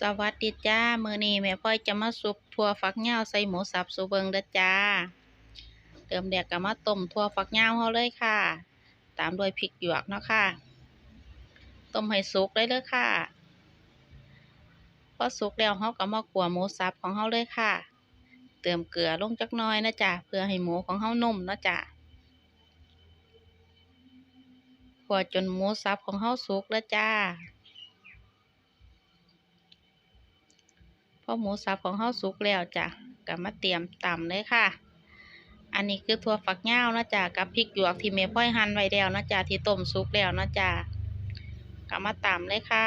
สวัสดีจ้า มือนี้แม่พ่อยจะมาสุกถั่วฝักยาวใส่หมูสับสูเบิงเด้อจ้า เติมแดกก็มาต้มถั่วฝักยาวเฮาเลยค่ะ ตามด้วยพริกหยวกเนาะค่ะ ต้มให้สุกเลยเด้อค่ะ พอสุกแล้วเฮาก็มาขัวหมูสับของเฮาเลยค่ะ เติมเกลือลงจักน่อยนะจ้ะเพื่อให้หมูของเฮานุ่มนะจ้ะขัวจนหมูสับของเฮาสุกแล้วจ้า พอหมูสับของเฮาสุกแล้วจ้ะก็มาเตรียมตำเลยค่ะ อันนี้คือถั่วฝักยาวนะจ้ะกับพริกหยวกที่แม่พ่อยหั่นไว้แล้วนะจ้ะที่ต้มสุกแล้วนะจ้ะก็มาตำเลยค่ะ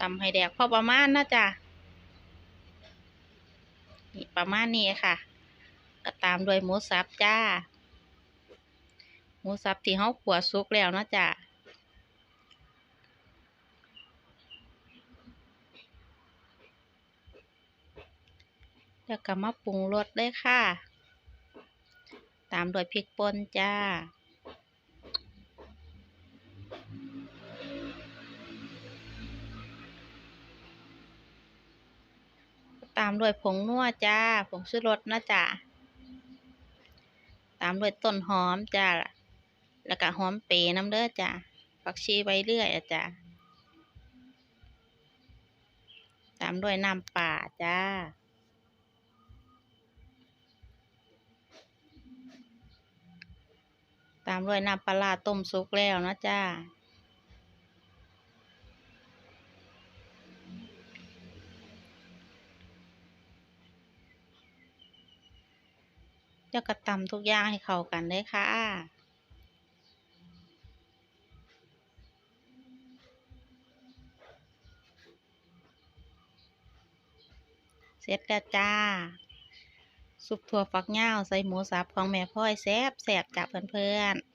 ตำให้แดกพอประมาณนะจ้ะนี่ประมาณนี้ค่ะ ก็ตามด้วยหมูสับจ้า หมูสับที่เฮาขัวสุกแล้วนะจ้ะแล้วก็มาปรุงรสเลยค่ะ ตามด้วยพริกป่นจ้า ตามด้วยผงนัวจ้า ผงชูรสนะจ้ะตามด้วยต้นหอมจ้า แล้วก็หอมเปรย์น้ำเด้อดจ้ะผักชีใบเลื่อยอะจ้ะตามด้วยน้ำป่าจ้า ตามด้วยน้ำปลาต้มสุกแล้วนะจ้าแล้วก็ตำทุกอย่างให้เข้ากันเลยค่ะ เสร็จแล้วจ้า ซุปถั่วฝักยาวใส่หมูสับของแม่พ่อยแซ่บแซ่บจับเพื่อนๆ